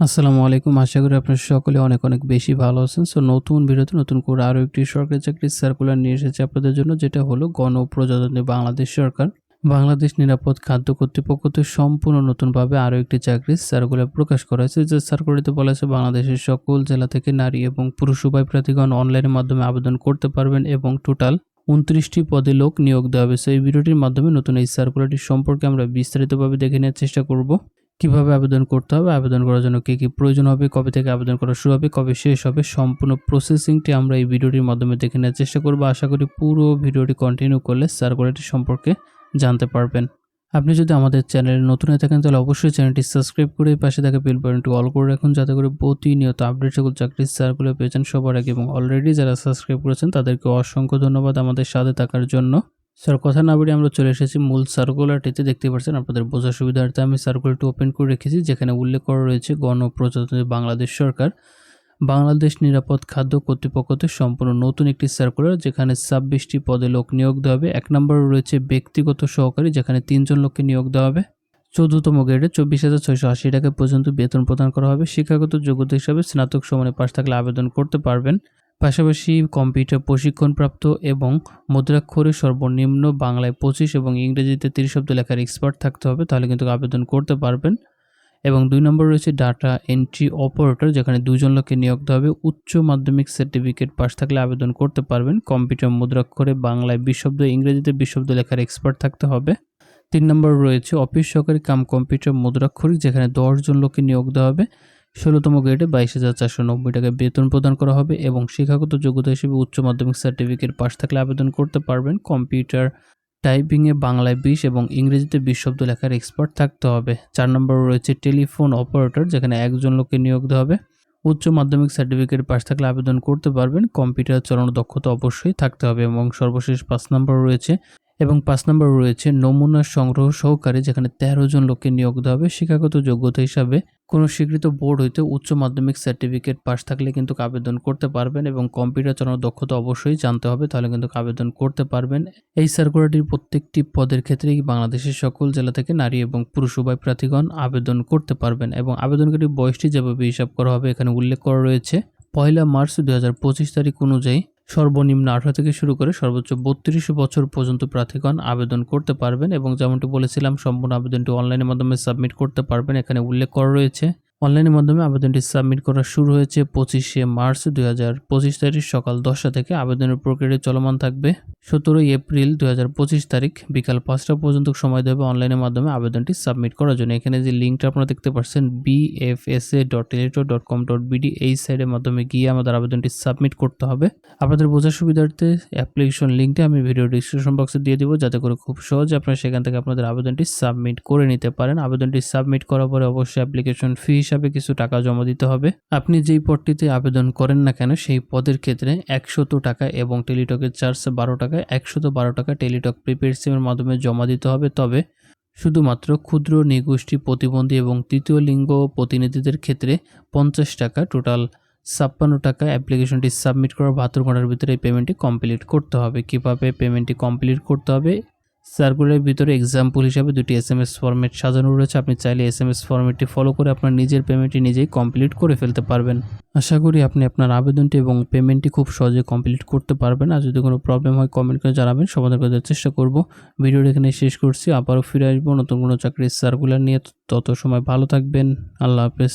আসসালামু আলাইকুম। আশা করি আপনারা সকলে অনেক অনেক বেশি ভালো আছেন। সো নতুন ভিডিওতে নতুন করে আরও একটি সরকারি চাকরির সার্কুলার নিয়ে এসেছে আপনাদের জন্য, যেটা হলো গণপ্রজাতন্ত্রী বাংলাদেশ সরকার। বাংলাদেশ নিরাপদ খাদ্য কর্তৃপক্ষতে সম্পূর্ণ নতুনভাবে আরও একটি চাকরির সার্কুলার প্রকাশ করা হয়েছে। যে সার্কুলারটিতে বলা হয়েছে, বাংলাদেশের সকল জেলা থেকে নারী এবং পুরুষ উভয় প্রার্থীগণ অনলাইনের মাধ্যমে আবেদন করতে পারবেন এবং টোটাল উনত্রিশটি পদে লোক নিয়োগ দেওয়া হবে। সো এই ভিডিওটির মাধ্যমে নতুন এই সার্কুলারটি সম্পর্কে আমরা বিস্তারিতভাবে দেখে নেওয়ার চেষ্টা করব। কীভাবে আবেদন করতে হবে, আবেদন করার জন্য কী কী প্রয়োজন হবে, কবে থেকে আবেদন করা শুরু হবে, কবে শেষ হবে, সম্পূর্ণ প্রসেসিংটি আমরা এই ভিডিওটির মাধ্যমে দেখে নেওয়ার চেষ্টা করব। আশা করি পুরো ভিডিওটি কন্টিনিউ করলে সার্কুলারটি সম্পর্কে জানতে পারবেন। আপনি যদি আমাদের চ্যানেলে নতুন হয়ে থাকেন, তাহলে অবশ্যই চ্যানেলটি সাবস্ক্রাইব করে পাশে থাকা বেল বাটনটি অল করে রাখুন, যাতে করে প্রতিনিয়ত আপডেট সকল চাকরির সার্কুলার পেয়েছেন সবার আগে। এবং অলরেডি যারা সাবস্ক্রাইব করেছেন, তাদেরকে অসংখ্য ধন্যবাদ আমাদের সাথে থাকার জন্য। স্যার কথা না বাড়িয়ে আমরা চলে এসেছি মূল সার্কুলারটিতে দেখতে পাচ্ছেন আপনাদের বোঝার সুবিধার্থে আমি সার্কুলারটি ওপেন করে রেখেছি, যেখানে উল্লেখ করা রয়েছে গণপ্রজাতন্ত্রী বাংলাদেশ সরকার। বাংলাদেশ নিরাপদ খাদ্য কর্তৃপক্ষতে সম্পূর্ণ নতুন একটি সার্কুলার যেখানে ছাব্বিশটি পদে লোক নিয়োগ দেওয়া হবে। এক নম্বরে রয়েছে ব্যক্তিগত সহকারী, যেখানে তিনজন লোককে নিয়োগ দেওয়া হবে। চৌদ্দতম গ্রেডে চব্বিশ হাজার ছয়শো আশি টাকা পর্যন্ত বেতন প্রদান করা হবে। শিক্ষাগত যোগ্যতা হিসাবে স্নাতক সমানে পাশ থাকলে আবেদন করতে পারবেন। পাশাপাশি কম্পিউটার প্রশিক্ষণপ্রাপ্ত এবং মুদ্রাক্ষরে সর্বনিম্ন বাংলায় পঁচিশ এবং ইংরেজিতে তিরিশ শব্দ লেখার এক্সপার্ট থাকতে হবে, তাহলে কিন্তু আবেদন করতে পারবেন। এবং দুই নম্বর রয়েছে ডাটা এন্ট্রি অপারেটর যেখানে দুজন লোককে নিয়োগ দেওয়া হবে। উচ্চ মাধ্যমিক সার্টিফিকেট পাস থাকলে আবেদন করতে পারবেন। কম্পিউটার মুদ্রাক্ষরে বাংলায় বিশ শব্দ, ইংরেজিতে বিশ শব্দ লেখার এক্সপার্ট থাকতে হবে। তিন নম্বর রয়েছে অফিস সহকারী কাম কম্পিউটার মুদ্রাক্ষরিক, যেখানে দশজন লোককে নিয়োগ দেওয়া হবে। ষোলোতম গ্রেডে বাইশ হাজার চারশো নব্বই টাকা বেতন প্রদান করা হবে এবং শিক্ষাগত যোগ্যতা হিসেবে উচ্চ মাধ্যমিক সার্টিফিকেট পাশ থাকলে আবেদন করতে পারবেন। কম্পিউটার টাইপিংয়ে বাংলায় বিশ এবং ইংরেজিতে বিশ শব্দ লেখার এক্সপার্ট থাকতে হবে। চার নম্বর রয়েছে টেলিফোন অপারেটর, যেখানে একজন লোককে নিয়োগ দেওয়া হবে। উচ্চ মাধ্যমিক সার্টিফিকেট পাশ থাকলে আবেদন করতে পারবেন। কম্পিউটার চালানোর দক্ষতা অবশ্যই থাকতে হবে এবং সর্বশেষ পাঁচ নম্বর রয়েছে এবং পাঁচ নম্বর রয়েছে নমুনা সংগ্রহ সহকারে যেখানে তেরো জন লোককে নিয়োগ দেওয়া হবে। শিক্ষাগত যোগ্যতা হিসাবে কোনো স্বীকৃত বোর্ড হইতে উচ্চ মাধ্যমিক সার্টিফিকেট পাস থাকলে কিন্তু আবেদন করতে পারবেন এবং কম্পিউটার চালানোর দক্ষতা অবশ্যই জানতে হবে, তাহলে কিন্তু আবেদন করতে পারবেন। এই সার্কুলারটির প্রত্যেকটি পদের ক্ষেত্রেই বাংলাদেশের সকল জেলা থেকে নারী এবং পুরুষ উভয় প্রার্থীগণ আবেদন করতে পারবেন এবং আবেদনকারী বয়সটি যেভাবে হিসাব করা হবে এখানে উল্লেখ করা রয়েছে। পয়লা মার্চ দুই হাজার পঁচিশ তারিখ অনুযায়ী সর্বনিম্ন আঠারো থেকে শুরু করে সর্বোচ্চ বত্রিশ বছর পর্যন্ত প্রার্থীগণ আবেদন করতে পারবেন এবং যেমনটি বলেছিলাম, সম্পূর্ণ আবেদনটি অনলাইনের মাধ্যমে সাবমিট করতে পারবেন। এখানে উল্লেখ করা রয়েছে অনলাইনের মাধ্যমে আবেদনটি সাবমিট করা শুরু হয়েছে পঁচিশে মার্চ দুই হাজার পঁচিশ তারিখ সকাল দশটা থেকে। আবেদনের প্রক্রিয়া চলমান থাকবে সতেরোই এপ্রিল দুই হাজার পঁচিশ তারিখ বিকাল পাঁচটা পর্যন্ত সময় দেবে অনলাইনের মাধ্যমে আবেদনটি সাবমিট করার জন্য। এখানে যে লিঙ্কটা আপনারা দেখতে পাচ্ছেন BFSA dot teletalk dot com dot BD এই সাইডের মাধ্যমে গিয়ে আমাদের আবেদনটি সাবমিট করতে হবে। আপনাদের বোঝার সুবিধার্থে অ্যাপ্লিকেশন লিঙ্কটা আমি ভিডিও ডিসক্রিপশন বক্সে দিয়ে দিব, যাতে করে খুব সহজে আপনারা সেখান থেকে আপনাদের আবেদনটি সাবমিট করে নিতে পারেন। আবেদনটি সাবমিট করার পরে অবশ্যই অ্যাপ্লিকেশন ফি হিসাবে কিছু টাকা জমা দিতে হবে। আপনি যেই পদটিতে আবেদন করেন না কেন, সেই পদের ক্ষেত্রে একশত টাকা এবং টেলিটকের চার্জ বারো টাকা, একশত বারো টাকা টেলিটক প্রিপেড সিমের মাধ্যমে জমা দিতে হবে। তবে শুধুমাত্র ক্ষুদ্র নিগোষ্ঠী প্রতিবন্ধী এবং তৃতীয় লিঙ্গ প্রতিনিধিদের ক্ষেত্রে পঞ্চাশ টাকা, টোটাল ছাপ্পান্ন টাকা অ্যাপ্লিকেশনটি সাবমিট করার বাহাত্তর ঘণ্টার ভিতরে এই পেমেন্টটি কমপ্লিট করতে হবে। কীভাবে পেমেন্টটি কমপ্লিট করতে হবে? সার্কুলারের ভিতরে এক্সাম্পল হিসাবে দুটি এস এম এস ফর্মেট সাজানো রয়েছে। আপনি চাইলে এস এম এস ফর্মেটটি ফলো করে আপনার নিজের পেমেন্টটি নিজেই কমপ্লিট করে ফেলতে পারবেন। আশা করি আপনি আপনার আবেদনটি এবং পেমেন্টটি খুব সহজে কমপ্লিট করতে পারবেন। আর যদি কোনো প্রবলেম হয় কমেন্ট করে জানাবেন। সমাধান করার চেষ্টা করব। ভিডিওটি এখানে শেষ করছি। আবারও ফিরে আসব নতুন কোনো চাকরির সার্কুলার নিয়ে। তত সময় ভালো থাকবেন। আল্লাহ হাফেজ।